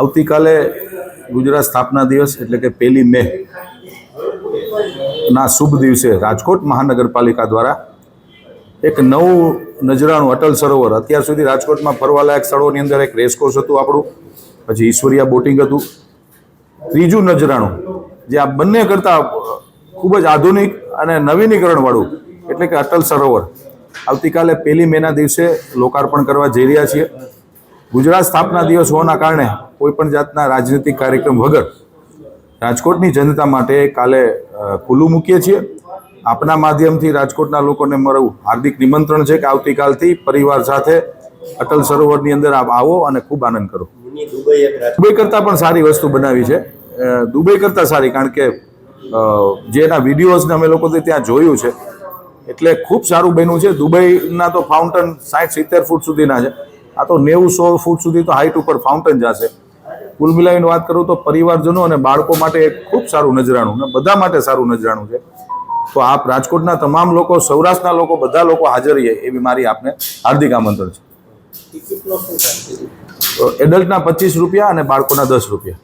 આવતીકાલે ગુજરાત સ્થાપના દિવસ એટલે કે પહેલી મે ના શુભ દિવસે રાજકોટ મહાનગરપાલિકા દ્વારા એક નવું નજરાણું અટલ સરોવર. અત્યાર સુધી રાજકોટમાં ફરવાલાયક સ્થળોની અંદર એક રેસકોર્સ હતું આપણું. પછી ઈશ્વરિયા બોટિંગ હતું. ત્રીજું નજરાણું, જે આ બંને કરતાં ખૂબ જ આધુનિક અને નવીનીકરણવાળું એટલે કે અટલ સરોવર. આવતીકાલે પહેલી મેના દિવસે લોકાર્પણ કરવા જઈ રહ્યા છીએ. ગુજરાત સ્થાપના દિવસ હોવાના કારણે કોઈ પણ જાતના રાજનીતિક કાર્યક્રમ વગર રાજકોટની જનતા માટે કાલે ખુલ્લું મૂકીએ છીએ. આપના માધ્યમથી રાજકોટના લોકોને મારું હાર્દિક નિમંત્રણ છે કે આવતીકાલથી પરિવાર સાથે અટલ સરોવરની અંદર આપ આવો અને ખૂબ આનંદ કરો. દુબઈ કરતાં પણ સારી વસ્તુ બનાવી છે. દુબઈ કરતાં સારી કારણ કે જે એના વિડીયોઝને અમે લોકો ત્યાં જોયું છે એટલે ખૂબ સારું બન્યું છે. દુબઈના તો ફાઉન્ટન સાઠ સિત્તેર ફૂટ સુધીના છે. આ તો નેવું સો ફૂટ સુધી તો હાઇટ ઉપર ફાઉન્ટન જશે કુલ મિલાવીને વાત કરું તો પરિવારજનો અને બાળકો માટે એક ખૂબ સારું નજરાણું ને બધા માટે સારું નજરાણું છે. તો આપ રાજકોટના તમામ લોકો સૌરાષ્ટ્રના લોકો બધા લોકો હાજર રહીએ એવી મારી આપને હાર્દિક આમંત્રણ છે. એડલ્ટના પચીસ રૂપિયા અને બાળકોના દસ રૂપિયા.